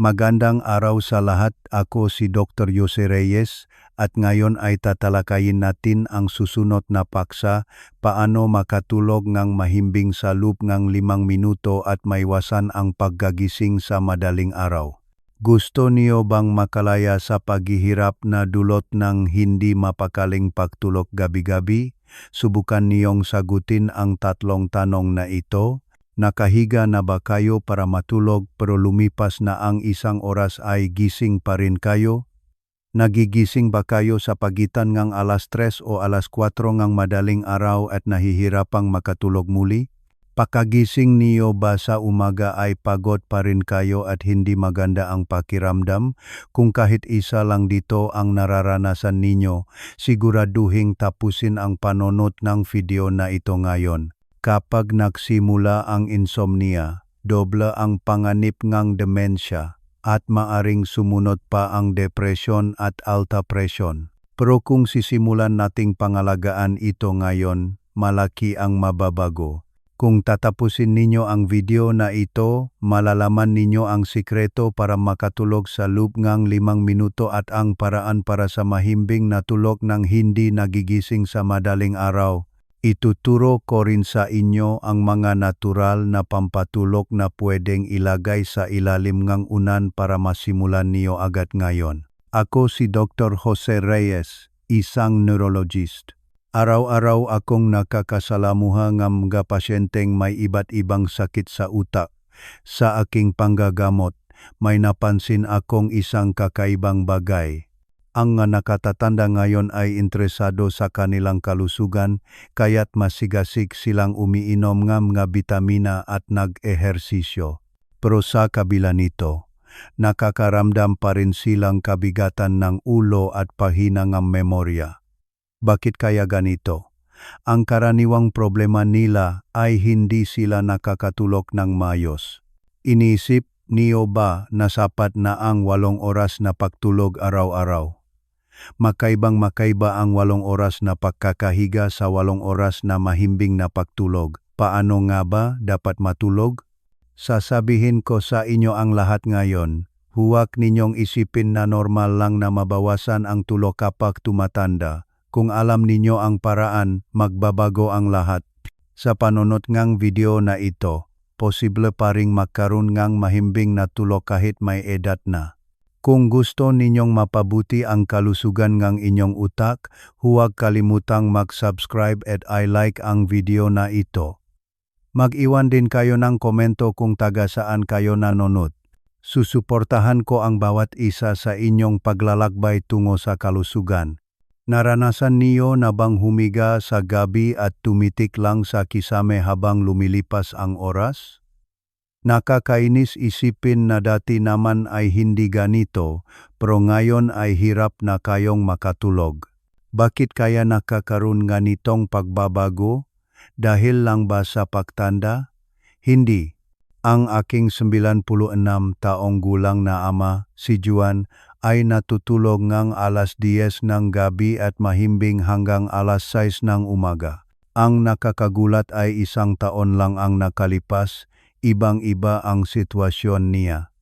Magandang araw sa lahat. Ako si Dr. Jose Reyes at ngayon ay tatalakayin natin ang susunod na paksa paano makatulog ng mahimbing sa loop ng limang minuto at maiwasan ang paggagising sa madaling araw. Gusto niyo bang makalaya sa paghihirap na dulot ng hindi mapakaling pagtulog gabi-gabi? Subukan niyong sagutin ang tatlong tanong na ito. Nakahiga na ba kayo para matulog pero lumipas na ang isang oras ay gising pa rin kayo? Nagigising ba kayo sa pagitan ng alas 3 o alas 4 ng madaling araw at nahihirapang makatulog muli? Pakagising niyo ba sa umaga ay pagod pa rin kayo at hindi maganda ang pakiramdam? Kung kahit isa lang dito ang nararanasan ninyo, siguraduhin tapusin ang panonot ng video na ito ngayon. Kapag nagsimula ang insomnia, doble ang panganib ng demensya at maaring sumunod pa ang depresyon at alta presyon. Pero kung sisimulan nating pangalagaan ito ngayon, malaki ang mababago. Kung tatapusin ninyo ang video na ito, malalaman ninyo ang sikreto para makatulog sa loop ng limang minuto at ang paraan para sa mahimbing na tulog ng hindi nagigising sa madaling araw. Ituturo ko rin sa inyo ang mga natural na pampatulog na pwedeng ilagay sa ilalim ng unan para masimulan niyo agad ngayon. Ako si Dr. Jose Reyes, isang neurologist. Araw-araw akong nakakasalamuha ng mga pasyenteng may iba't ibang sakit sa utak. Sa aking panggagamot, may napansin akong isang kakaibang bagay ang nakatatanda ngayon ay interesado sa kanilang kalusugan kaya't masigasig silang umiinom ng mga bitamina at nag-ehersisyo. Pero sa kabila nito, nakakaramdam pa rin silang kabigatan ng ulo at pahina ng memorya. Bakit kaya ganito? Ang karaniwang problema nila ay hindi sila nakakatulog ng mayos. Iniisip niyo ba na sapat na ang walong oras na pagtulog araw-araw? Makaibang makaiba ang walong oras na pagkakahiga sa walong oras na mahimbing na pagtulog. Paano nga ba dapat matulog? Sasabihin ko sa inyo ang lahat ngayon, huwag ninyong isipin na normal lang na mabawasan ang tulog kapag tumatanda. Kung alam ninyo ang paraan, magbabago ang lahat. Sa panunot ngang video na ito, posible pa ring magkaroon ngang mahimbing na tulog kahit may edad na. Kung gusto ninyong mapabuti ang kalusugan ng inyong utak, huwag kalimutang mag-subscribe at i-like ang video na ito. Mag-iwan din kayo ng komento kung taga saan kayo nanonood. Susuportahan ko ang bawat isa sa inyong paglalakbay tungo sa kalusugan. Naranasan niyo na bang humiga sa gabi at tumitik lang sa kisame habang lumilipas ang oras? Nakakainis isipin na dati naman ay hindi ganito, pero ngayon ay hirap na kayong makatulog. Bakit kaya nakakaroon ganitong pagbabago? Dahil lang ba sa pagtanda? Hindi. Ang aking 96 taong gulang na ama, si Juan, ay natutulog ngang alas 10 ng gabi at mahimbing hanggang alas 6 ng umaga. Ang nakakagulat ay isang taon lang ang nakalipas, ibang-iba ang sitwasyon niya.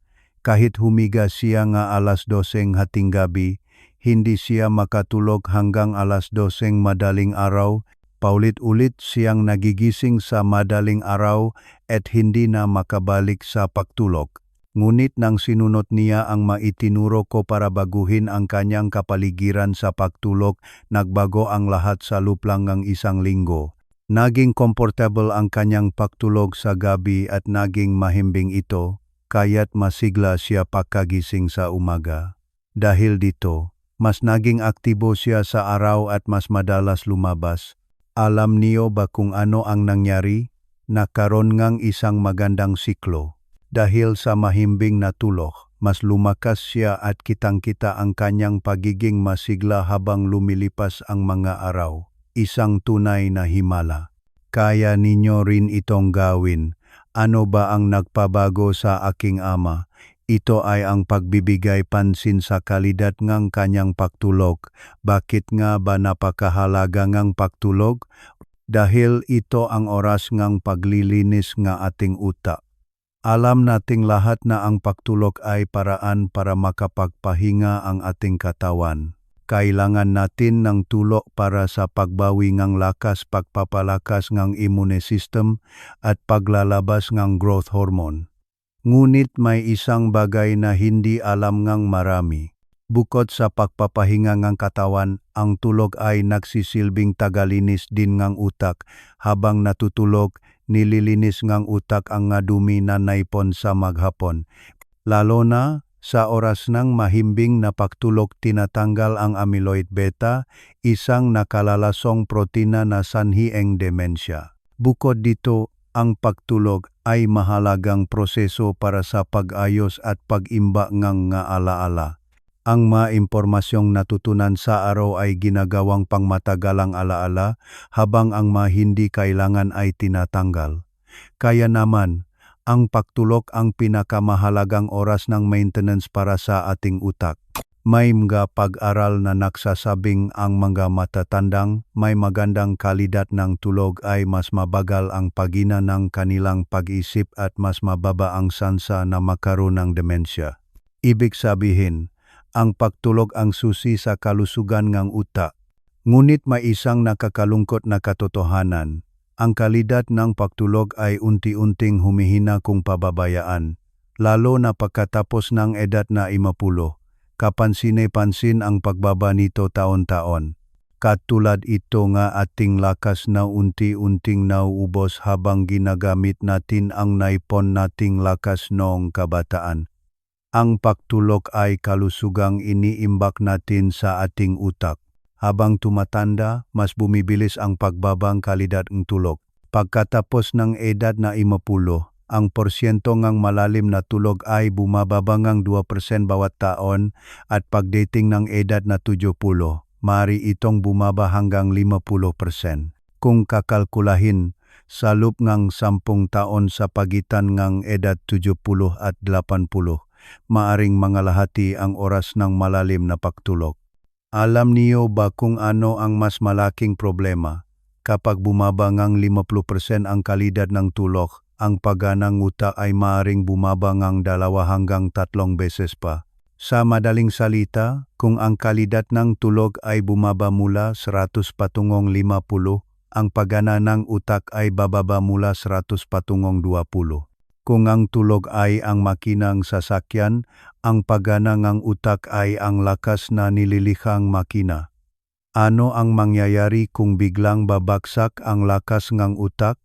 Kahit humiga siya nga alas doseng hating gabi, hindi siya makatulog hanggang alas doseng madaling araw, paulit-ulit siyang nagigising sa madaling araw at hindi na makabalik sa pagtulog. Ngunit nang sinunot niya ang maitinuro ko para baguhin ang kanyang kapaligiran sa pagtulog, nagbago ang lahat sa luplang ng isang linggo. Naging comfortable ang kanyang pagtulog sa gabi at naging mahimbing ito, kaya't masigla siya pagkagising sa umaga. Dahil dito, mas naging aktibo siya sa araw at mas madalas lumabas. Alam niyo ba kung ano ang nangyari? Nakaroon ngang isang magandang siklo. Dahil sa mahimbing na tulog, mas lumakas siya at kitang-kita ang kanyang pagiging masigla habang lumilipas ang mga araw isang tunay na himala. Kaya ninyo rin itong gawin. Ano ba ang nagpabago sa aking ama? Ito ay ang pagbibigay pansin sa kalidad ng kanyang pagtulog. Bakit nga ba napakahalaga ng pagtulog? Dahil ito ang oras ng paglilinis ng ating utak. Alam nating lahat na ang pagtulog ay paraan para makapagpahinga ang ating katawan. Kailangan natin ng tulog para sa pagbawi ng lakas, pagpapalakas ng immune system at paglalabas ng growth hormone. Ngunit may isang bagay na hindi alam ng marami. Bukod sa pagpapahinga ng katawan, ang tulog ay nagsisilbing tagalinis din ng utak. Habang natutulog, nililinis ng utak ang dumi na naipon sa maghapon. Lalo na sa oras ng mahimbing na pagtulog tinatanggal ang amyloid beta, isang nakalalasong protina na sanhi ng demensya. Bukod dito, ang pagtulog ay mahalagang proseso para sa pag-ayos at pag-imba ng nga alaala. Ang mga impormasyong natutunan sa araw ay ginagawang pangmatagalang alaala habang ang mga hindi kailangan ay tinatanggal. Kaya naman, ang pagtulog ang pinakamahalagang oras ng maintenance para sa ating utak. May mga pag-aral na nagsasabing ang mga matatandang may magandang kalidad ng tulog ay mas mabagal ang pagina ng kanilang pag-isip at mas mababa ang sansa na makaroon ng demensya. Ibig sabihin, ang pagtulog ang susi sa kalusugan ng utak. Ngunit may isang nakakalungkot na katotohanan. Ang kalidad ng pagtulog ay unti-unting humihina kung pababayaan, lalo na pagkatapos ng edad na imapulo. Kapansine-pansin ang pagbaba nito taon-taon. Katulad ito nga ating lakas na unti-unting nauubos habang ginagamit natin ang naipon nating lakas noong kabataan. Ang pagtulog ay kalusugang iniimbak natin sa ating utak. Habang tumatanda, mas bumibilis ang pagbabang kalidad ng tulog. Pagkatapos ng edad na imapulo, ang porsyento ng malalim na tulog ay bumababa ng 2% bawat taon at pagdating ng edad na 70, mari itong bumaba hanggang 50%. Kung kakalkulahin, sa loop ng 10 taon sa pagitan ng edad 70 at 80, maaring mangalahati ang oras ng malalim na pagtulog. Alam niyo ba kung ano ang mas malaking problema? Kapag bumaba ng 50% ang kalidad ng tulog, ang pagganang utak ay maaring bumaba ng dalawa hanggang tatlong beses pa. Sa madaling salita, kung ang kalidad ng tulog ay bumaba mula 100 patungong 50, ang pagana ng utak ay bababa mula 100 patungong 20. Kung ang tulog ay ang makinang sasakyan, ang pagana ng utak ay ang lakas na nililikhang makina. Ano ang mangyayari kung biglang babaksak ang lakas ng utak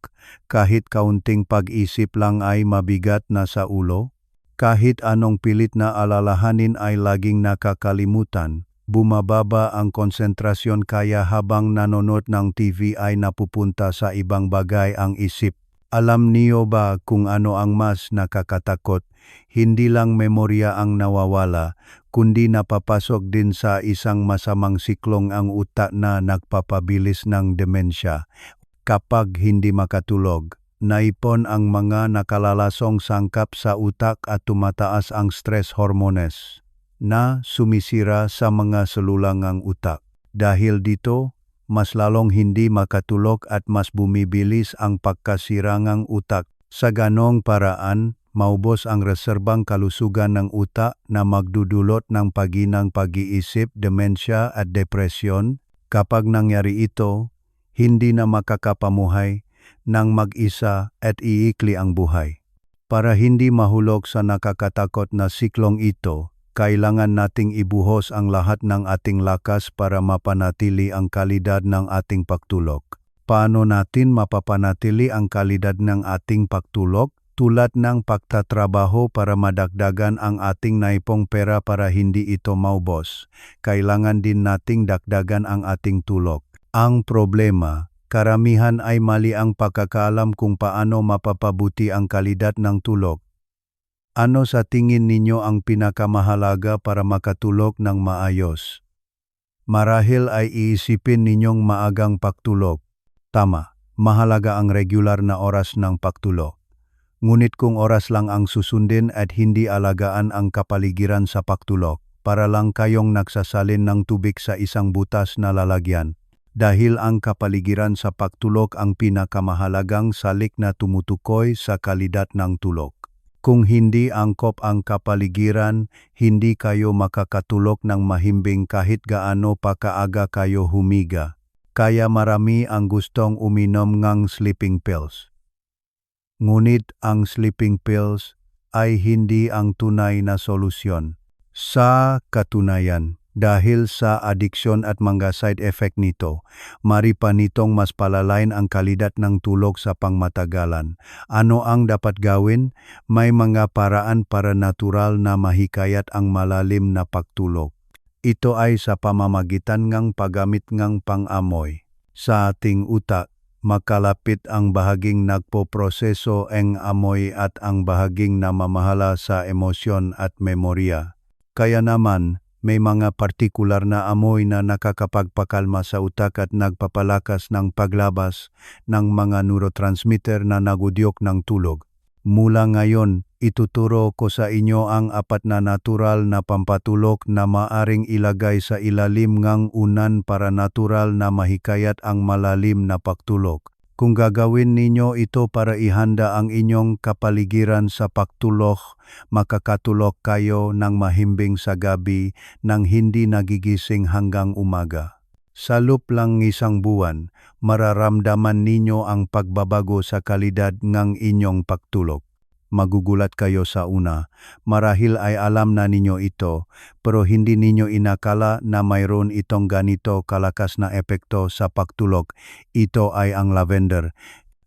kahit kaunting pag-isip lang ay mabigat na sa ulo? Kahit anong pilit na alalahanin ay laging nakakalimutan. Bumababa ang konsentrasyon kaya habang nanonood ng TV ay napupunta sa ibang bagay ang isip. Alam niyo ba kung ano ang mas nakakatakot? Hindi lang memorya ang nawawala, kundi napapasok din sa isang masamang siklong ang utak na nagpapabilis ng demensya. Kapag hindi makatulog, naipon ang mga nakalalasong sangkap sa utak at tumataas ang stress hormones na sumisira sa mga selula ng utak. Dahil dito, mas lalong hindi makatulog at mas bumibilis ang pagkasira ng utak. Sa ganong paraan, maubos ang reserbang kalusugan ng utak na magdudulot ng paginang pag-iisip, demensya at depresyon. Kapag nangyari ito, hindi na makakapamuhay ng mag-isa at iikli ang buhay. Para hindi mahulog sa nakakatakot na siklong ito, kailangan nating ibuhos ang lahat ng ating lakas para mapanatili ang kalidad ng ating pagtulog. Paano natin mapapanatili ang kalidad ng ating pagtulog? tulad ng pagtatrabaho para madagdagan ang ating naipong pera para hindi ito maubos. Kailangan din nating dagdagan ang ating tulog. Ang problema, karamihan ay mali ang pagkakaalam kung paano mapapabuti ang kalidad ng tulog. Ano sa tingin ninyo ang pinakamahalaga para makatulog ng maayos? Marahil ay iisipin ninyong maagang pagtulog. Tama, mahalaga ang regular na oras ng pagtulog. Ngunit kung oras lang ang susundin at hindi alagaan ang kapaligiran sa pagtulog, para lang kayong nagsasalin ng tubig sa isang butas na lalagyan, dahil ang kapaligiran sa pagtulog ang pinakamahalagang salik na tumutukoy sa kalidad ng tulog. Kung hindi angkop ang kapaligiran, hindi kayo makakatulog ng mahimbing kahit gaano pa kaaga kayo humiga. Kaya marami ang gustong uminom ng sleeping pills. Ngunit ang sleeping pills ay hindi ang tunay na solusyon. Sa katunayan, dahil sa adiksyon at mga side effect nito, mari pa nitong mas palalain ang kalidad ng tulog sa pangmatagalan. Ano ang dapat gawin? May mga paraan para natural na mahikayat ang malalim na pagtulog. Ito ay sa pamamagitan ng paggamit ng pang-amoy. Sa ating utak, makalapit ang bahaging nagpoproseso ang amoy at ang bahaging namamahala sa emosyon at memorya. Kaya naman, may mga partikular na amoy na nakakapagpakalma sa utak at nagpapalakas ng paglabas ng mga neurotransmitter na nagudyok ng tulog. Mula ngayon, ituturo ko sa inyo ang apat na natural na pampatulog na maaring ilagay sa ilalim ng unan para natural na mahikayat ang malalim na pagtulog. Kung gagawin ninyo ito para ihanda ang inyong kapaligiran sa pagtulog, makakatulog kayo ng mahimbing sa gabi nang hindi nagigising hanggang umaga. Sa loop lang isang buwan, mararamdaman ninyo ang pagbabago sa kalidad ng inyong pagtulog magugulat kayo sa una. Marahil ay alam na ninyo ito, pero hindi ninyo inakala na mayroon itong ganito kalakas na epekto sa pagtulog. Ito ay ang lavender.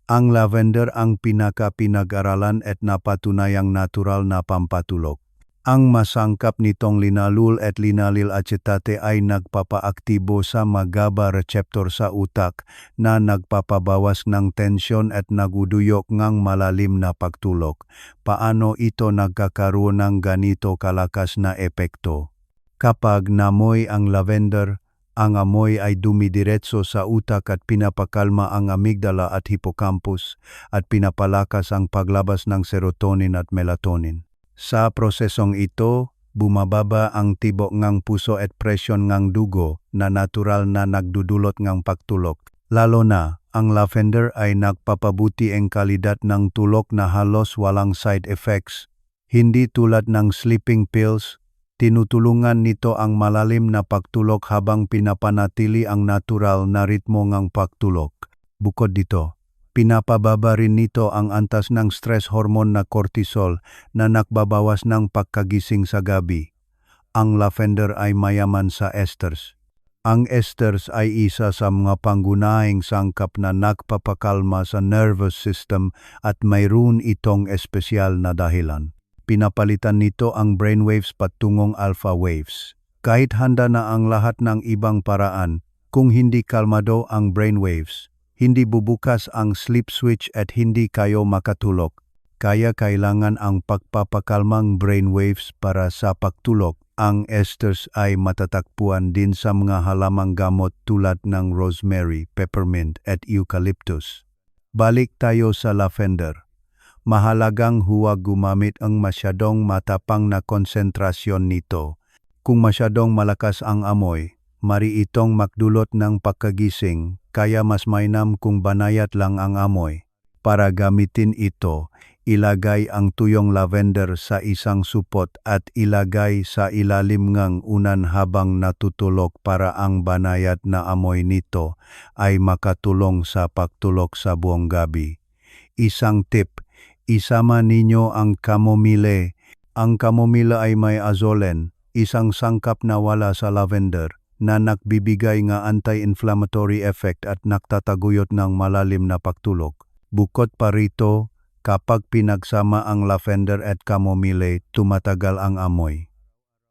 Ang lavender ang pinaka-pinag-aralan at napatunayang natural na pampatulog. Ang masangkap nitong linalul at linalil acetate ay nagpapaaktibo sa magaba receptor sa utak na nagpapabawas ng tensyon at naguduyok ng malalim na pagtulog. Paano ito nagkakaroon ng ganito kalakas na epekto? Kapag namoy ang lavender, ang amoy ay dumidiretso sa utak at pinapakalma ang amygdala at hippocampus at pinapalakas ang paglabas ng serotonin at melatonin. Sa prosesong ito, bumababa ang tibok ng puso at presyon ng dugo na natural na nagdudulot ng pagtulog. Lalo na, ang lavender ay nagpapabuti ang kalidad ng tulog na halos walang side effects. Hindi tulad ng sleeping pills, tinutulungan nito ang malalim na pagtulog habang pinapanatili ang natural na ritmo ng pagtulog. Bukod dito, Pinapababa rin nito ang antas ng stress hormone na cortisol na nakbabawas ng pagkagising sa gabi. Ang lavender ay mayaman sa esters. Ang esters ay isa sa mga pangunahing sangkap na nagpapakalma sa nervous system at mayroon itong espesyal na dahilan. Pinapalitan nito ang brainwaves patungong alpha waves. Kahit handa na ang lahat ng ibang paraan, kung hindi kalmado ang brainwaves, hindi bubukas ang sleep switch at hindi kayo makatulog. Kaya kailangan ang pagpapakalmang brainwaves para sa pagtulog. Ang esters ay matatakpuan din sa mga halamang gamot tulad ng rosemary, peppermint at eucalyptus. Balik tayo sa lavender. Mahalagang huwag gumamit ang masyadong matapang na konsentrasyon nito. Kung masyadong malakas ang amoy, mari itong magdulot ng pagkagising kaya mas mainam kung banayat lang ang amoy. Para gamitin ito, ilagay ang tuyong lavender sa isang supot at ilagay sa ilalim ng unan habang natutulog para ang banayat na amoy nito ay makatulong sa pagtulog sa buong gabi. Isang tip, isama ninyo ang kamomile. Ang kamomile ay may azolen, isang sangkap na wala sa lavender na nagbibigay nga anti-inflammatory effect at naktataguyot ng malalim na pagtulog. Bukod pa rito, kapag pinagsama ang lavender at chamomile, tumatagal ang amoy.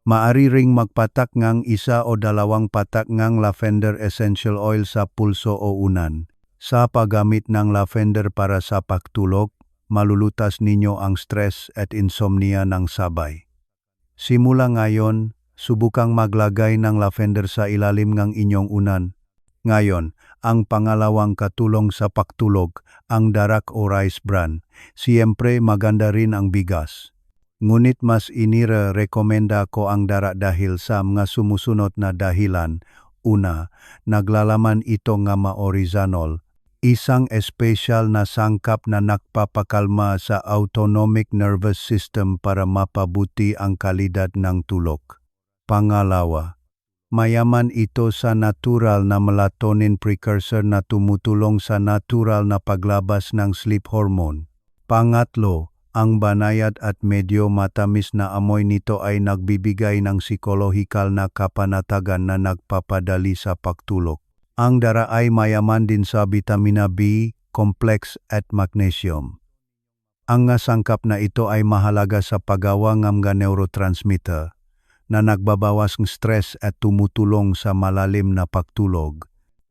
Maari ring magpatak ngang isa o dalawang patak ngang lavender essential oil sa pulso o unan. Sa paggamit ng lavender para sa pagtulog, malulutas ninyo ang stress at insomnia ng sabay. Simula ngayon, subukang maglagay ng lavender sa ilalim ng inyong unan. Ngayon, ang pangalawang katulong sa pagtulog, ang darak o rice bran. Siyempre maganda rin ang bigas. Ngunit mas inire-rekomenda ko ang darak dahil sa mga sumusunod na dahilan. Una, naglalaman ito nga maorizanol. isang espesyal na sangkap na nakpapakalma sa autonomic nervous system para mapabuti ang kalidad ng tulog. Pangalawa, mayaman ito sa natural na melatonin precursor na tumutulong sa natural na paglabas ng sleep hormone. Pangatlo, ang banayad at medyo matamis na amoy nito ay nagbibigay ng psikolohikal na kapanatagan na nagpapadali sa pagtulog. Ang dara ay mayaman din sa vitamina B, complex at magnesium. Ang nga sangkap na ito ay mahalaga sa paggawa ng neurotransmitter na nagbabawas ng stress at tumutulong sa malalim na pagtulog.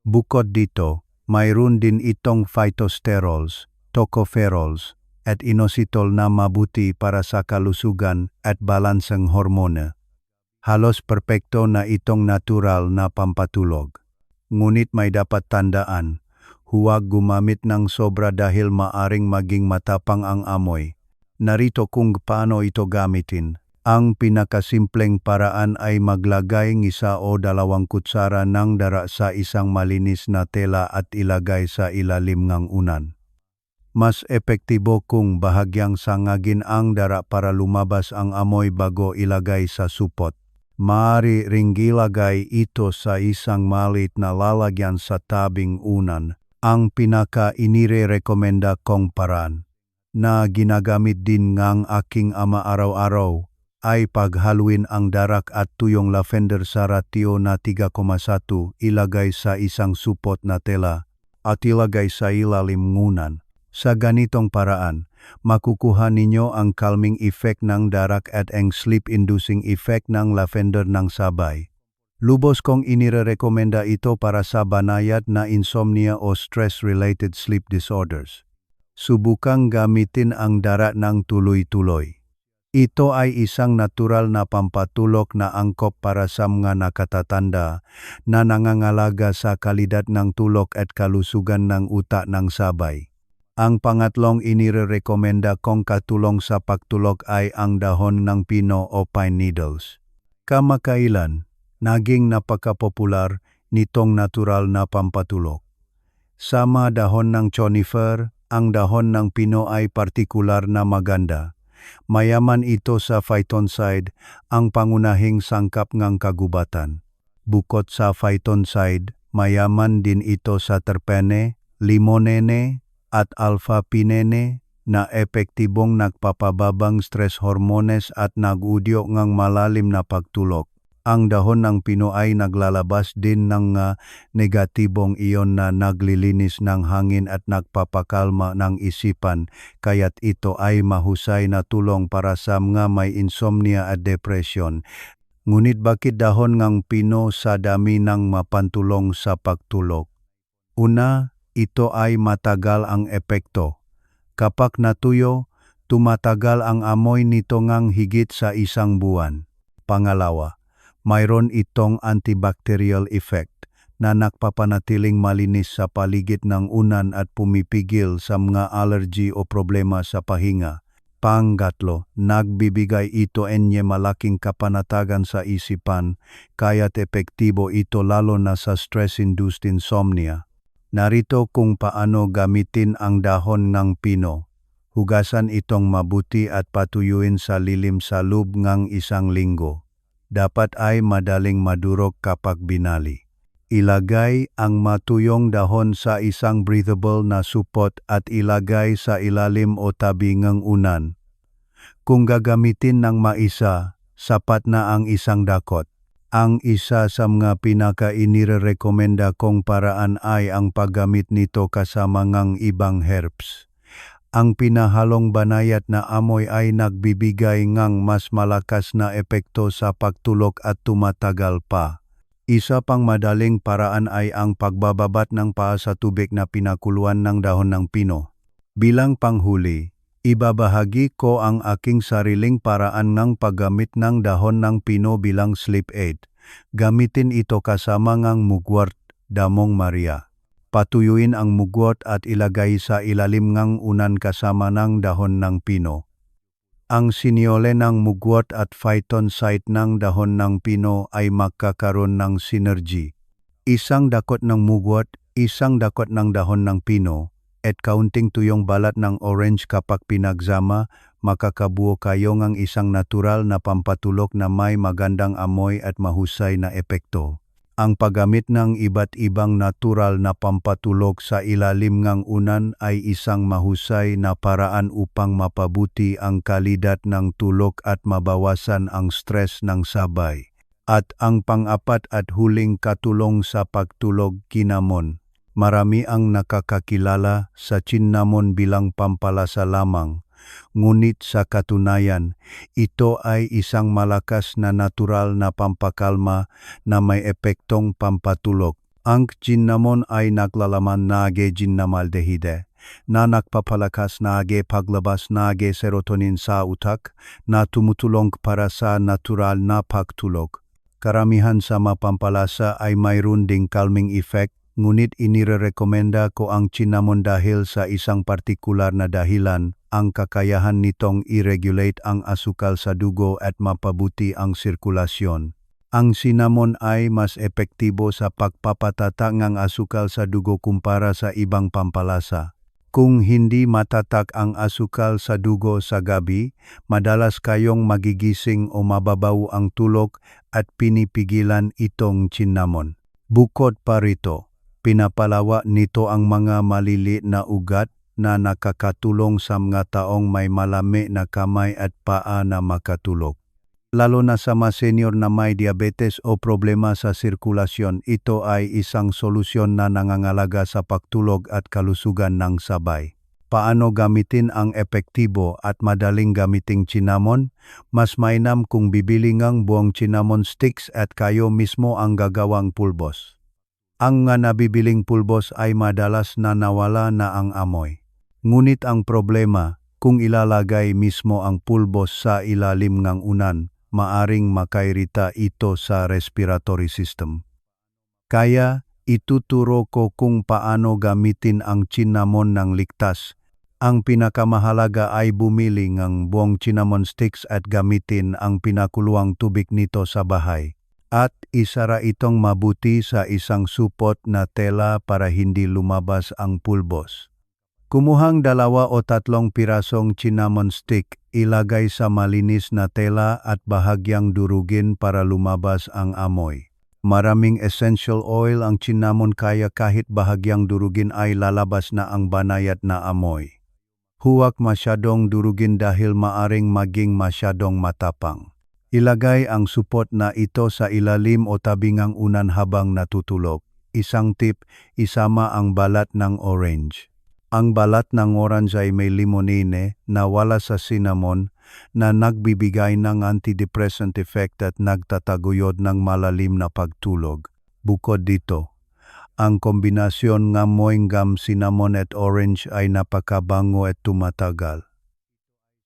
Bukod dito, mayroon din itong phytosterols, tocopherols, at inositol na mabuti para sa kalusugan at balanseng hormone. Halos perpekto na itong natural na pampatulog. Ngunit may dapat tandaan, huwag gumamit ng sobra dahil maaring maging matapang ang amoy. Narito kung paano ito gamitin. Ang pinakasimpleng paraan ay maglagay ng isa o dalawang kutsara ng dara sa isang malinis na tela at ilagay sa ilalim ng unan. Mas epektibo kung bahagyang sangagin ang dara para lumabas ang amoy bago ilagay sa supot. Maaari ring ilagay ito sa isang malit na lalagyan sa tabing unan. Ang pinaka inire-rekomenda kong paraan na ginagamit din ngang aking ama araw-araw ay paghaluin ang darak at tuyong lavender sa ratio na 3,1 ilagay sa isang supot na tela at ilagay sa ilalim ngunan. Sa ganitong paraan, makukuha ninyo ang calming effect ng darak at ang sleep-inducing effect ng lavender ng sabay. Lubos kong inirekomenda ito para sa banayad na insomnia o stress-related sleep disorders. Subukang gamitin ang dara ng tuloy-tuloy. Ito ay isang natural na pampatulog na angkop para sa mga nakatatanda na nangangalaga sa kalidad ng tulog at kalusugan ng utak ng sabay. Ang pangatlong inirekomenda kong katulong sa pagtulog ay ang dahon ng pino o pine needles. Kamakailan, naging napakapopular nitong natural na pampatulog. Sama dahon ng conifer, ang dahon ng pino ay partikular na maganda. Mayaman ito sa phytoncide, ang pangunahing sangkap ng kagubatan. Bukod sa phytoncide, mayaman din ito sa terpene, limonene, at alpha-pinene na epektibong nagpapababang stress hormones at nagudyo ngang malalim na pagtulog. Ang dahon ng pino ay naglalabas din ng uh, negatibong iyon na naglilinis ng hangin at nagpapakalma ng isipan, kaya't ito ay mahusay na tulong para sa mga may insomnia at depression. Ngunit bakit dahon ng pino sa dami ng mapantulong sa pagtulog? Una, ito ay matagal ang epekto. Kapag natuyo, tumatagal ang amoy nito ngang higit sa isang buwan. Pangalawa, mayroon itong antibacterial effect na nakpapanatiling malinis sa paligid ng unan at pumipigil sa mga allergy o problema sa pahinga. Pangatlo, nagbibigay ito enye malaking kapanatagan sa isipan, kaya't epektibo ito lalo na sa stress-induced insomnia. Narito kung paano gamitin ang dahon ng pino. Hugasan itong mabuti at patuyuin sa lilim sa loob ng isang linggo. Dapat ay madaling madurog kapag binali. Ilagay ang matuyong dahon sa isang breathable na supot at ilagay sa ilalim o tabi ng unan. Kung gagamitin ng maisa, sapat na ang isang dakot. Ang isa sa mga pinaka-inirekomenda kong paraan ay ang paggamit nito kasama ng ibang herbs. Ang pinahalong banayat na amoy ay nagbibigay ng mas malakas na epekto sa pagtulog at tumatagal pa. Isa pang madaling paraan ay ang pagbababat ng paa sa tubig na pinakuluan ng dahon ng pino. Bilang panghuli, Ibabahagi ko ang aking sariling paraan ng paggamit ng dahon ng pino bilang sleep aid. Gamitin ito kasama ng mugwort damong Maria. Patuyuin ang mugwort at ilagay sa ilalim ng unan kasama ng dahon ng pino. Ang siniole ng mugwort at phyton site ng dahon ng pino ay magkakaroon ng synergy. Isang dakot ng mugwort, isang dakot ng dahon ng pino, at kaunting tuyong balat ng orange kapag pinagsama, makakabuo kayo ng isang natural na pampatulog na may magandang amoy at mahusay na epekto. Ang paggamit ng iba't ibang natural na pampatulog sa ilalim ng unan ay isang mahusay na paraan upang mapabuti ang kalidad ng tulog at mabawasan ang stress ng sabay. At ang pang-apat at huling katulong sa pagtulog kinamon. Marami ang nakakakilala sa cinnamon bilang pampalasa lamang, ngunit sa katunayan, ito ay isang malakas na natural na pampakalma na may epektong pampatulog. Ang cinnamon ay naglalaman nage ginnamaldehide na nagpapalakas nage paglabas nage serotonin sa utak na tumutulong para sa natural na pagtulog. Karamihan sa mapampalasa ay mayroon ding calming effect ngunit inirekomenda ko ang cinnamon dahil sa isang partikular na dahilan, ang kakayahan nitong i-regulate ang asukal sa dugo at mapabuti ang sirkulasyon. Ang cinnamon ay mas epektibo sa pagpapatata ng asukal sa dugo kumpara sa ibang pampalasa. Kung hindi matatak ang asukal sa dugo sa gabi, madalas kayong magigising o mababaw ang tulog at pinipigilan itong cinnamon. Bukod pa rito, pinapalawa nito ang mga maliliit na ugat na nakakatulong sa mga taong may malami na kamay at paa na makatulog. Lalo na sa mga senior na may diabetes o problema sa sirkulasyon, ito ay isang solusyon na nangangalaga sa pagtulog at kalusugan ng sabay. Paano gamitin ang epektibo at madaling gamiting cinnamon? Mas mainam kung bibili ngang buong cinnamon sticks at kayo mismo ang gagawang pulbos. Ang nga nabibiling pulbos ay madalas na nawala na ang amoy. Ngunit ang problema, kung ilalagay mismo ang pulbos sa ilalim ng unan, maaring makairita ito sa respiratory system. Kaya, ituturo ko kung paano gamitin ang cinnamon ng ligtas. Ang pinakamahalaga ay bumili ng buong cinnamon sticks at gamitin ang pinakuluang tubig nito sa bahay. At isara itong mabuti sa isang supot na tela para hindi lumabas ang pulbos. Kumuhang dalawa o tatlong pirasong cinnamon stick, ilagay sa malinis na tela at bahagyang durugin para lumabas ang amoy. Maraming essential oil ang cinnamon kaya kahit bahagyang durugin ay lalabas na ang banayat na amoy. Huwag masyadong durugin dahil maaring maging masyadong matapang. Ilagay ang supot na ito sa ilalim o tabingang unan habang natutulog. Isang tip, isama ang balat ng orange. Ang balat ng orange ay may limonene na wala sa cinnamon na nagbibigay ng antidepressant effect at nagtataguyod ng malalim na pagtulog. Bukod dito, ang kombinasyon ng moinggam cinnamon at orange ay napakabango at tumatagal.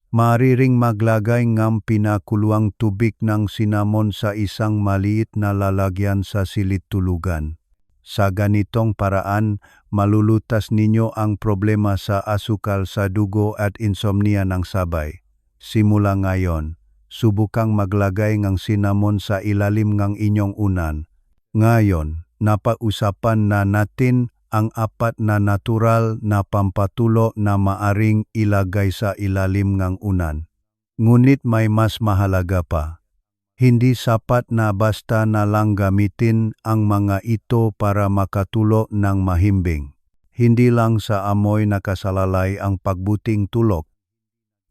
Mariring maglagay ng pinakuluang tubig ng cinnamon sa isang maliit na lalagyan sa silid tulugan. Sa ganitong paraan, malulutas ninyo ang problema sa asukal sa dugo at insomnia ng sabay. Simula ngayon, subukang maglagay ng cinnamon sa ilalim ng inyong unan. Ngayon, napausapan na natin ang apat na natural na pampatulo na maaring ilagay sa ilalim ng unan. Ngunit may mas mahalaga pa hindi sapat na basta na lang gamitin ang mga ito para makatulo ng mahimbing. Hindi lang sa amoy nakasalalay ang pagbuting tulok.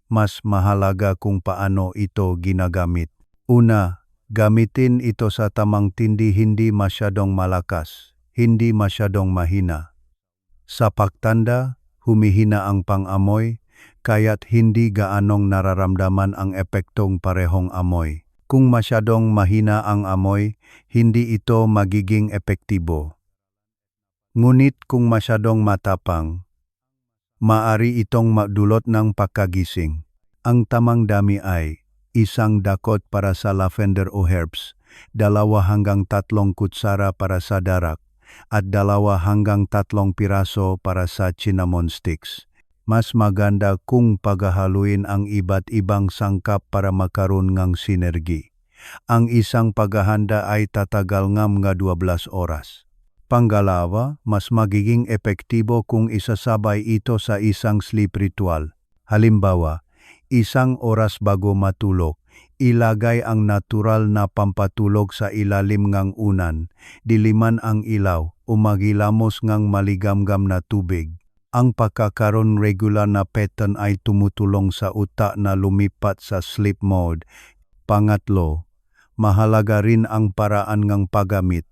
Mas mahalaga kung paano ito ginagamit. Una, gamitin ito sa tamang tindi hindi masyadong malakas, hindi masyadong mahina. Sa pagtanda, humihina ang pang-amoy, kaya't hindi gaanong nararamdaman ang epektong parehong amoy. Kung masyadong mahina ang amoy, hindi ito magiging epektibo. Ngunit kung masyadong matapang, maari itong magdulot ng pagkagising. Ang tamang dami ay isang dakot para sa lavender o herbs, dalawa hanggang tatlong kutsara para sa darak, at dalawa hanggang tatlong piraso para sa cinnamon sticks mas maganda kung paghahaluin ang iba't ibang sangkap para makaroon ng sinergi. Ang isang paghahanda ay tatagal ngam nga 12 oras. Pangalawa, mas magiging epektibo kung isasabay ito sa isang sleep ritual. Halimbawa, isang oras bago matulog, ilagay ang natural na pampatulog sa ilalim ngang unan, diliman ang ilaw, umagilamos ngang maligamgam na tubig. Ang pagkakaroon regular na pattern ay tumutulong sa utak na lumipat sa sleep mode. Pangatlo, mahalaga rin ang paraan ng paggamit.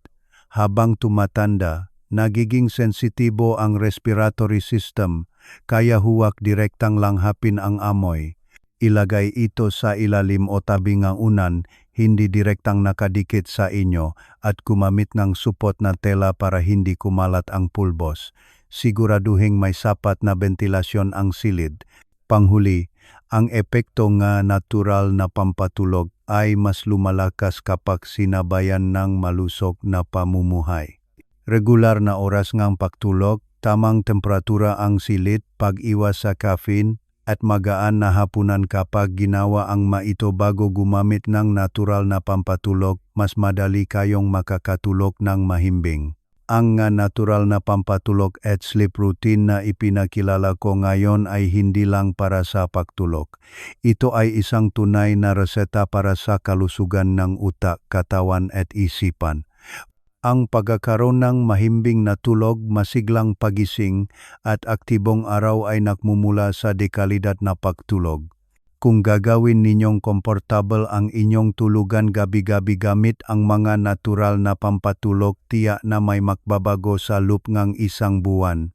Habang tumatanda, nagiging sensitibo ang respiratory system, kaya huwag direktang langhapin ang amoy. Ilagay ito sa ilalim o tabi ng unan, hindi direktang nakadikit sa inyo at kumamit ng supot na tela para hindi kumalat ang pulbos. Siguraduhing may sapat na ventilasyon ang silid. Panghuli, ang epekto nga natural na pampatulog ay mas lumalakas kapag sinabayan ng malusog na pamumuhay. Regular na oras ngang pagtulog, tamang temperatura ang silid, pag-iwas sa caffeine, at magaan na hapunan kapag ginawa ang maito bago gumamit ng natural na pampatulog, mas madali kayong makakatulog ng mahimbing. Ang nga natural na pampatulog at sleep routine na ipinakilala ko ngayon ay hindi lang para sa pagtulog. Ito ay isang tunay na reseta para sa kalusugan ng utak, katawan at isipan. Ang pagkakaroon ng mahimbing na tulog, masiglang pagising at aktibong araw ay nakmumula sa dekalidad na pagtulog. Kung gagawin ninyong komportable ang inyong tulugan gabi-gabi gamit ang mga natural na pampatulog tiya na may makbabago sa loop ng isang buwan.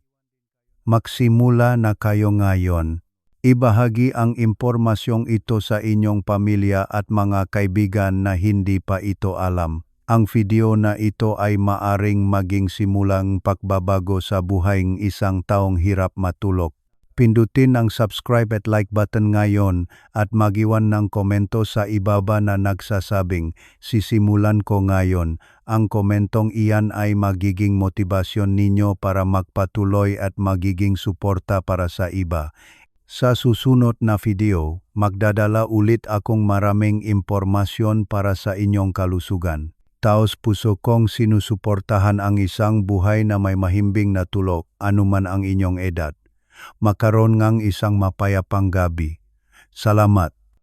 Magsimula na kayo ngayon. Ibahagi ang impormasyong ito sa inyong pamilya at mga kaibigan na hindi pa ito alam. Ang video na ito ay maaring maging simulang pagbabago sa buhay ng isang taong hirap matulog. Pindutin ang subscribe at like button ngayon at magiwan ng komento sa ibaba na nagsasabing, sisimulan ko ngayon. Ang komentong iyan ay magiging motibasyon ninyo para magpatuloy at magiging suporta para sa iba. Sa susunod na video, magdadala ulit akong maraming impormasyon para sa inyong kalusugan. Taos puso kong sinusuportahan ang isang buhay na may mahimbing na tulog anuman ang inyong edad. Makaroon ngang isang mapayapang gabi. Salamat.